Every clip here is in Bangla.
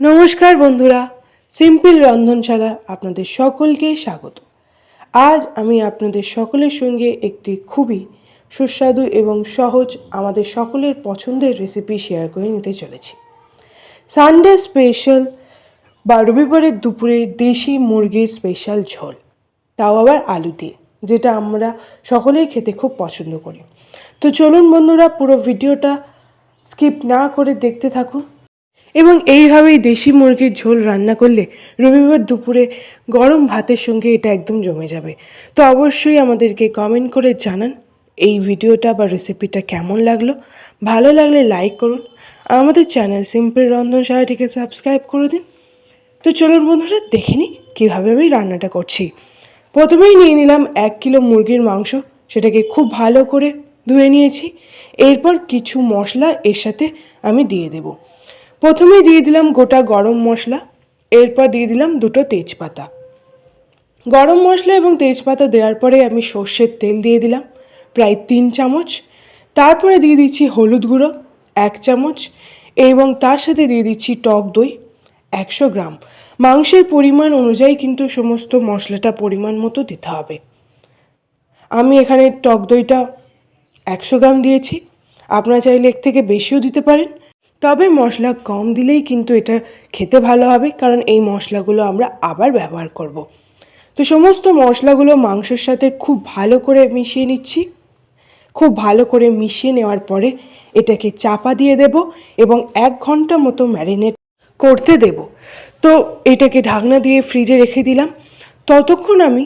নমস্কার বন্ধুরা, সিম্পল রন্ধনশালা আপনাদের সকলকে স্বাগত। আজ আমি আপনাদের সকলের সঙ্গে একটি খুবই সুস্বাদু এবং সহজ আমাদের সকলের পছন্দের রেসিপি শেয়ার করে নিতে চলেছি। সানডে স্পেশাল বা রবিবারের দুপুরে দেশি মুরগির স্পেশাল ঝোল, তাও আবার আলু দিয়ে, যেটা আমরা সকলেই খেতে খুব পছন্দ করি। তো চলুন বন্ধুরা, পুরো ভিডিওটা স্কিপ না করে দেখতে থাকুন। এবং এইভাবেই দেশি মুরগির ঝোল রান্না করলে রবিবার দুপুরে গরম ভাতের সঙ্গে এটা একদম জমে যাবে। তো অবশ্যই আমাদেরকে কমেন্ট করে জানান এই ভিডিওটা বা রেসিপিটা কেমন লাগল। ভালো লাগলে লাইক করুন। আমাদের চ্যানেল সিম্পল রন্ধনশালাটিকে সাবস্ক্রাইব করে দিন। তো চলুন বন্ধুরা, দেখে নিই কীভাবে আমি রান্নাটা করছি। প্রথমেই নিয়ে নিলাম এক কিলো মুরগির মাংস। সেটাকে খুব ভালো করে ধুয়ে নিয়েছি। এরপর কিছু মশলা এর সাথে আমি দিয়ে দেব। প্রথমেই দিয়ে দিলাম গোটা গরম মশলা, এরপর দিয়ে দিলাম দুটো তেজপাতা। গরম মশলা এবং তেজপাতা দেওয়ার পরে আমি সর্ষের তেল দিয়ে দিলাম, প্রায় তিন চামচ। তারপরে দিয়ে দিচ্ছি হলুদ গুঁড়ো, এক চামচ এবং তার সাথে দিয়ে দিচ্ছি টক দই, একশো গ্রাম। মাংসের পরিমাণ অনুযায়ী কিন্তু সমস্ত মশলাটা পরিমাণ মতো দিতে হবে। আমি এখানে টক দইটা একশো গ্রাম দিয়েছি। আপনারা চাইলে এর থেকে বেশিও দিতে পারেন। তবে মশলা কম দিলেই কিন্তু এটা খেতে ভালো হবে, কারণ এই মশলাগুলো আমরা আবার ব্যবহার করব। তো সমস্ত মশলাগুলো মাংসের সাথে খুব ভালো করে মিশিয়ে নিচ্ছি। খুব ভালো করে মিশিয়ে নেওয়ার পরে এটাকে চাপা দিয়ে দেব এবং এক ঘণ্টা মতো ম্যারিনেট করতে দেব। তো এটাকে ঢাকনা দিয়ে ফ্রিজে রেখে দিলাম। ততক্ষণ আমি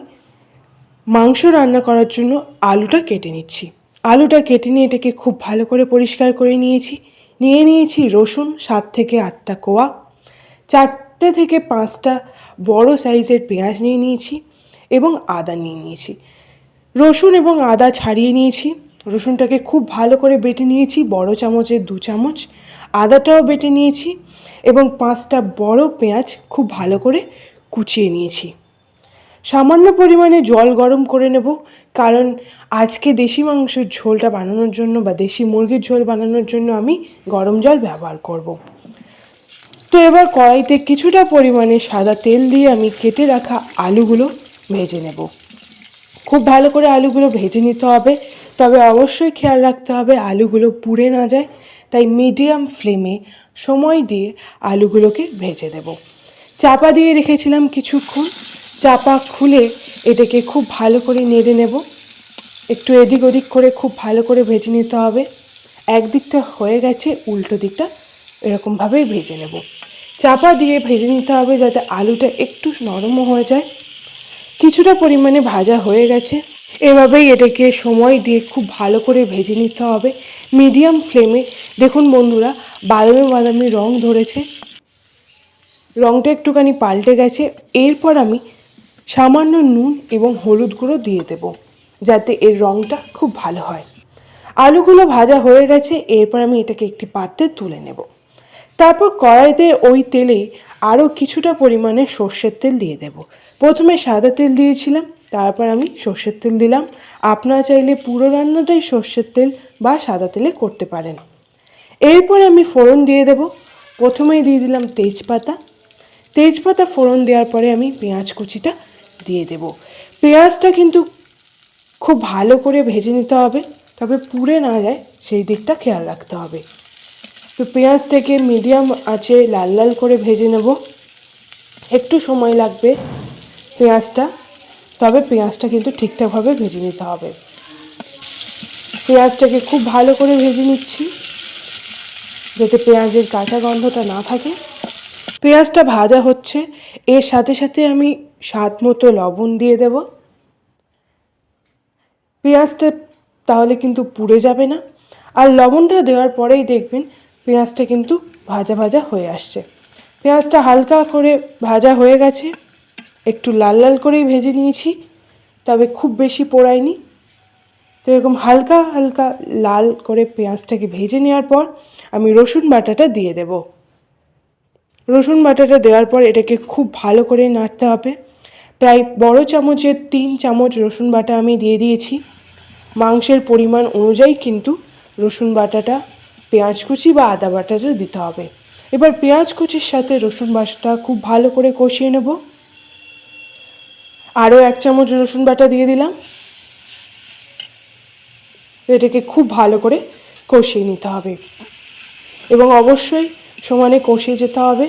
মাংস রান্না করার জন্য আলুটা কেটে নিচ্ছি। আলুটা কেটে নিয়ে এটাকে খুব ভালো করে পরিষ্কার করে নিয়েছি। নিয়ে নিয়েছি রসুন সাত থেকে আটটা কোয়া, চারটে থেকে পাঁচটা বড় সাইজের পেঁয়াজ নিয়ে নিয়েছি এবং আদা নিয়ে নিয়েছি। রসুন এবং আদা ছাড়িয়ে নিয়েছি। রসুনটাকে খুব ভালো করে বেটে নিয়েছি, বড় চামচের দু চামচ। আদাটাও বেটে নিয়েছি এবং পাঁচটা বড় পেঁয়াজ খুব ভালো করে কুচিয়ে নিয়েছি। সামান্য পরিমাণে জল গরম করে নেব কারণ আজকে দেশি মাংসের ঝোলটা বানানোর জন্য বা দেশি মুরগির ঝোল বানানোর জন্য আমি গরম জল ব্যবহার করব। তো এবার কড়াইতে কিছুটা পরিমাণে সাদা তেল দিয়ে আমি কেটে রাখা আলুগুলো ভেজে নেব খুব ভালো করে আলুগুলো ভেজে নিতে হবে, তবে অবশ্যই খেয়াল রাখতে হবে আলুগুলো পুড়ে না যায়, তাই মিডিয়াম ফ্লেমে সময় দিয়ে আলুগুলোকে ভেজে দেব চাপা দিয়ে রেখেছিলাম কিছুক্ষণ চাপা খুলে এটাকে খুব ভালো করে নেড়ে নেব। একটু এদিক ওদিক করে খুব ভালো করে ভেজে নিতে হবে। একদিকটা হয়ে গেছে, উল্টো দিকটা এরকমভাবেই ভেজে নেব। চাপা দিয়ে ভেজে নিতে হবে যাতে আলুটা একটু নরমও হয়ে যায়। কিছুটা পরিমাণে ভাজা হয়ে গেছে। এভাবেই এটাকে সময় দিয়ে খুব ভালো করে ভেজে নিতে হবে। মিডিয়াম ফ্লেমে, দেখুন বন্ধুরা, বাদামি বাদামি রং ধরেছে। রংটা একটুখানি পাল্টে গেছে। এরপর আমি সামান্য নুন এবং হলুদ গুঁড়ো দিয়ে দেব, যাতে এর রংটা খুব ভালো হয়। আলুগুলো ভাজা হয়ে গেছে, এরপর আমি এটাকে একটি পাত্রে তুলে নেব। তারপর কড়াইতে ওই তেলে আরও কিছুটা পরিমাণে সর্ষের তেল দিয়ে দেব। প্রথমে সাদা তেল দিয়েছিলাম, তারপর আমি সর্ষের তেল দিলাম। আপনারা চাইলে পুরো রান্নাটাই সর্ষের তেল বা সাদা তেলে করতে পারেন। এরপর আমি ফোড়ন দিয়ে দেব। প্রথমেই দিয়ে দিলাম তেজপাতা। তেজপাতা ফোড়ন দেওয়ার পরে আমি পেঁয়াজ কুচিটা দিয়ে দেব। পেঁয়াজটা কিন্তু খুব ভালো করে ভেজে নিতে হবে, তবে পুড়ে না যায়, সেই দিকটা খেয়াল রাখতে হবে। তো পেঁয়াজটাকে মিডিয়াম আছে লাল লাল করে ভেজে নেব। একটু সময় লাগবে পেঁয়াজটা, তবে পেঁয়াজটা কিন্তু ঠিকঠাকভাবে ভেজে নিতে হবে। পেঁয়াজটাকে খুব ভালো করে ভেজে নিচ্ছি, যাতে পেঁয়াজের কাঁচা গন্ধটা না থাকে। পেঁয়াজটা ভাজা হচ্ছে, এর সাথে সাথে আমি স্বাদ মতো লবণ দিয়ে দেব। পেঁয়াজটা তাহলে কিন্তু পুড়ে যাবে না। আর লবণটা দেওয়ার পরেই দেখবেন পেঁয়াজটা কিন্তু ভাজা ভাজা হয়ে আসছে। পেঁয়াজটা হালকা করে ভাজা হয়ে গেছে। একটু লাল লাল করেই ভেজে নিয়েছি, তবে খুব বেশি পোড়ায়নি। তো এরকম হালকা হালকা লাল করে পেঁয়াজটাকে ভেজে নেওয়ার পর আমি রসুন বাটাটা দিয়ে দেব। রসুন বাটাটা দেওয়ার পর এটাকে খুব ভালো করে নাড়তে হবে। প্রায় বড় চামচের তিন চামচ রসুন বাটা আমি দিয়ে দিয়েছি। মাংসের পরিমাণ অনুযায়ী কিন্তু রসুন বাটাটা, পেঁয়াজ কুচি বা আদা বাটাটা দিতে হবে। এবার পেঁয়াজ কুচির সাথে রসুন বাটাটা খুব ভালো করে কষিয়ে নেব। আরও এক চামচ রসুন বাটা দিয়ে দিলাম। এটাকে খুব ভালো করে কষিয়ে নিতে হবে। এবং অবশ্যই সমানে কষিয়ে যেতে হবে,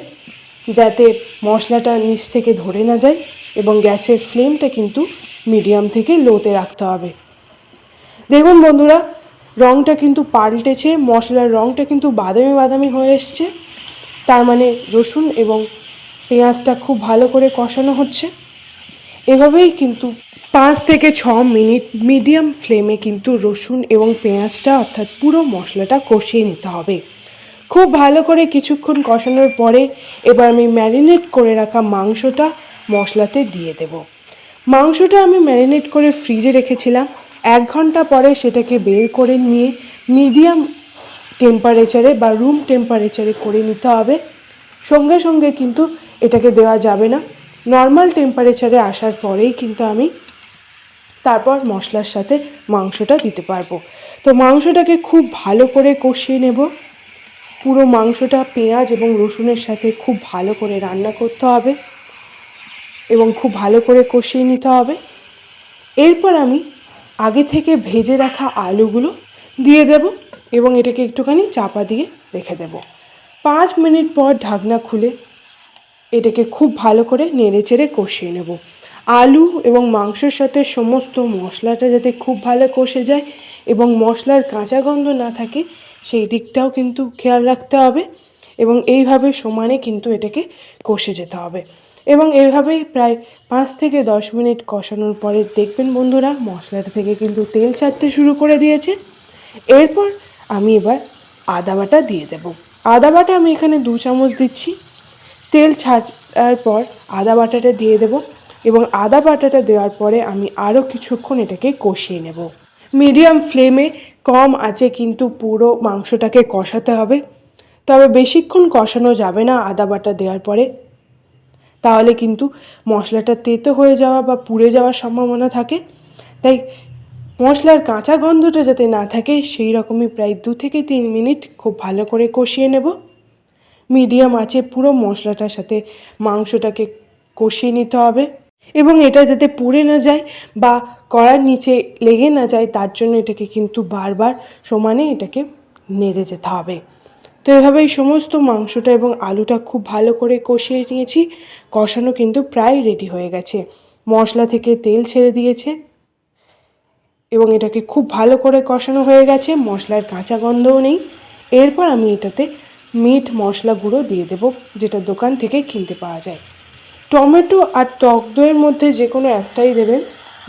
যাতে মশলাটা নিচ থেকে ধরে না যায় এবং গ্যাসের ফ্লেমটা কিন্তু মিডিয়াম থেকে লোতে রাখতে হবে। দেখুন বন্ধুরা রঙটা কিন্তু পাল্টেছে, মশলার রঙটা কিন্তু বাদামি বাদামি হয়ে এসছে। তার মানে রসুন এবং পেঁয়াজটা খুব ভালো করে কষানো হচ্ছে। এভাবেই কিন্তু পাঁচ থেকে ছ মিনিট মিডিয়াম ফ্লেমে কিন্তু রসুন এবং পেঁয়াজটা অর্থাৎ পুরো মশলাটা কষিয়ে নিতে হবে। খুব ভালো করে কিছুক্ষণ কষানোর পরে এবার আমি ম্যারিনেট করে রাখা মাংসটা মশলাতে দিয়ে দেব। মাংসটা আমি ম্যারিনেট করে ফ্রিজে রেখেছিলাম। এক ঘণ্টা পরে সেটাকে বের করে নিয়ে মিডিয়াম টেম্পারেচারে বা রুম টেম্পারেচারে করে নিতে হবে। সঙ্গে সঙ্গে কিন্তু এটাকে দেওয়া যাবে না। নর্মাল টেম্পারেচারে আসার পরেই কিন্তু আমি তারপর মশলার সাথে মাংসটা দিতে পারব। তো মাংসটাকে খুব ভালো করে কষিয়ে নেব। পুরো মাংসটা পেঁয়াজ এবং রসুনের সাথে খুব ভালো করে রান্না করতে হবে এবং খুব ভালো করে কষিয়ে নিতে হবে। এরপর আমি আগে থেকে ভেজে রাখা আলুগুলো দিয়ে দেব এবং এটাকে একটুখানি চাপা দিয়ে রেখে দেব। পাঁচ মিনিট পর ঢাকনা খুলে এটাকে খুব ভালো করে নেড়ে চেড়ে কষিয়ে নেব। আলু এবং মাংসের সাথে সমস্ত মশলাটা যাতে খুব ভালো কষে যায় এবং মশলার কাঁচা গন্ধ না থাকে সেই দিকটাও কিন্তু খেয়াল রাখতে হবে এবং এইভাবে সমানে কিন্তু এটাকে কষে যেতে হবে। এবং এইভাবেই প্রায় পাঁচ থেকে দশ মিনিট কষানোর পরে দেখবেন বন্ধুরা মশলাটা থেকে কিন্তু তেল ছাড়তে শুরু করে দিয়েছে। এরপর আমি এবার আদা বাটা দিয়ে দেব। আদা বাটা আমি এখানে দু চামচ দিচ্ছি। তেল ছাড়ার পর আদা বাটাটা দিয়ে দেব এবং আদা বাটাটা দেওয়ার পরে আমি আরও কিছুক্ষণ এটাকে কষিয়ে নেব। মিডিয়াম ফ্লেমে কম আছে কিন্তু পুরো মাংসটাকে কষাতে হবে। তবে বেশিক্ষণ কষানো যাবে না আদা বাটা দেওয়ার পরে। তাহলে কিন্তু মশলাটা তেতো হয়ে যাওয়া বা পুড়ে যাওয়ার সম্ভাবনা থাকে। তাই মশলার কাঁচা গন্ধটা যাতে না থাকে, সেই রকমই প্রায় দু থেকে তিন মিনিট খুব ভালো করে কষিয়ে নেব। মিডিয়াম আছে পুরো মশলাটার সাথে মাংসটাকে কষিয়ে নিতে হবে। এবং এটা যাতে পুড়ে না যায় বা কড়ার নিচে লেগে না যায়, তার জন্য এটাকে কিন্তু বারবার সমানে এটাকে নেড়ে যেতে হবে। তো এভাবেই সমস্ত মাংসটা এবং আলুটা খুব ভালো করে কষিয়ে নিয়েছি। কষানো কিন্তু প্রায় রেডি হয়ে গেছে। মশলা থেকে তেল ছেড়ে দিয়েছে এবং এটাকে খুব ভালো করে কষানো হয়ে গেছে। মশলার কাঁচা গন্ধও নেই। এরপর আমি এটাতে মিট মশলা গুঁড়ো দিয়ে দেবো, যেটা দোকান থেকে কিনতে পাওয়া যায়। টমেটো আর টক দইয়ের মধ্যে যে কোনো একটাই দেবেন,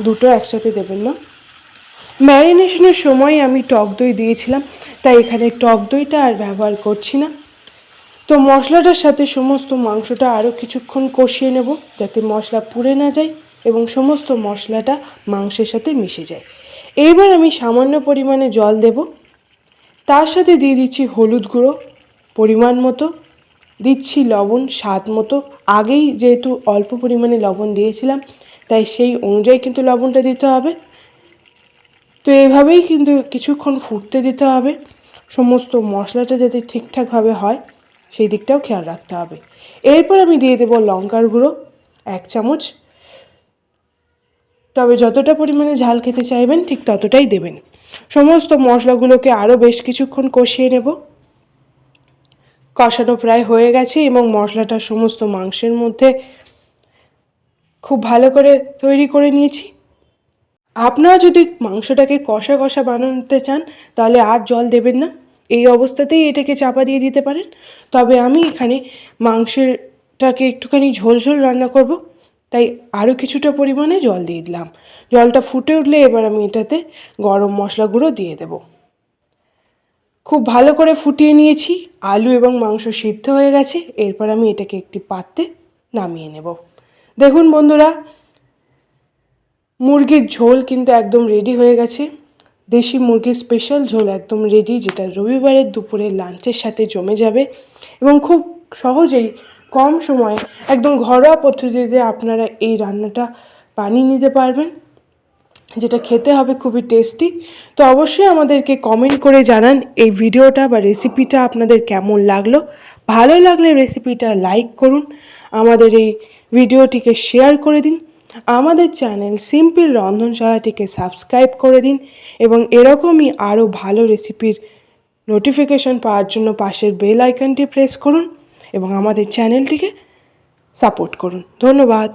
দুটো একসাথে দেবেন না। ম্যারিনেশনের সময় আমি টক দই দিয়েছিলাম, তাই এখানে টক দইটা আর ব্যবহার করছি না। তো মশলাটার সাথে সমস্ত মাংসটা আরও কিছুক্ষণ কষিয়ে নেব, যাতে মশলা পুড়ে না যায় এবং সমস্ত মশলাটা মাংসের সাথে মিশে যায়। এইবার আমি সামান্য পরিমাণে জল দেব। তার সাথে দিয়ে দিচ্ছি হলুদ গুঁড়ো, পরিমাণ মতো। দিচ্ছি লবণ স্বাদ মতো। আগেই যেহেতু অল্প পরিমাণে লবণ দিয়েছিলাম, তাই সেই অনুযায়ী কিন্তু লবণটা দিতে হবে। তো এভাবেই কিন্তু কিছুক্ষণ ফুটতে দিতে হবে। সমস্ত মশলাটা যাতে ঠিকঠাকভাবে হয়, সেই দিকটাও খেয়াল রাখতে হবে। এরপর আমি দিয়ে দেবো লঙ্কার গুঁড়ো, এক চামচ। তবে যতটা পরিমাণে ঝাল খেতে চাইবেন, ঠিক ততটাই দেবেন। সমস্ত মশলাগুলোকে আরও বেশ কিছুক্ষণ কষিয়ে নেব। কষানো প্রায় হয়ে গেছে এবং মশলাটা সমস্ত মাংসের মধ্যে খুব ভালো করে তৈরি করে নিয়েছি। আপনারা যদি মাংসটাকে কষা কষা বানাতে চান, তাহলে আর জল দেবেন না। এই অবস্থাতেই এটাকে চাপা দিয়ে দিতে পারেন। তবে আমি এখানে মাংসেরটাকে একটুখানি ঝোল ঝোল রান্না করব। তাই আরও কিছুটা পরিমাণে জল দিয়ে দিলাম। জলটা ফুটে উঠলে এবার আমি এটাতে গরম মশলা গুঁড়ো দিয়ে দেব। খুব ভালো করে ফুটিয়ে নিয়েছি। আলু এবং মাংস সিদ্ধ হয়ে গেছে। এরপর আমি এটাকে একটি পাত্রে নামিয়ে নেব। দেখুন বন্ধুরা, মুরগির ঝোল কিন্তু একদম রেডি হয়ে গেছে। দেশি মুরগির স্পেশাল ঝোল একদম রেডি যেটা রবিবারের দুপুরে লাঞ্চের সাথে জমে যাবে। এবং খুব সহজেই কম সময়ে একদম ঘরোয়া পদ্ধতিতে আপনারা এই রান্নাটা বানিয়ে নিতে পারবেন। যেটা খেতে হবে খুবই টেস্টি তো অবশ্যই আমাদেরকে কমেন্ট করে জানান এই ভিডিওটা বা রেসিপিটা আপনাদের কেমন লাগল। ভালো লাগলে রেসিপিটা লাইক করুন, আমাদের এই ভিডিওটিকে শেয়ার করে দিন, আমাদের চ্যানেল সিম্পল রন্ধনশালাটিকে সাবস্ক্রাইব করে দিন এবং এরকমই আরও ভালো রেসিপির নোটিফিকেশন পাওয়ার জন্য পাশের বেল আইকনটি প্রেস করুন এবং আমাদের চ্যানেলটিকে সাপোর্ট করুন। ধন্যবাদ।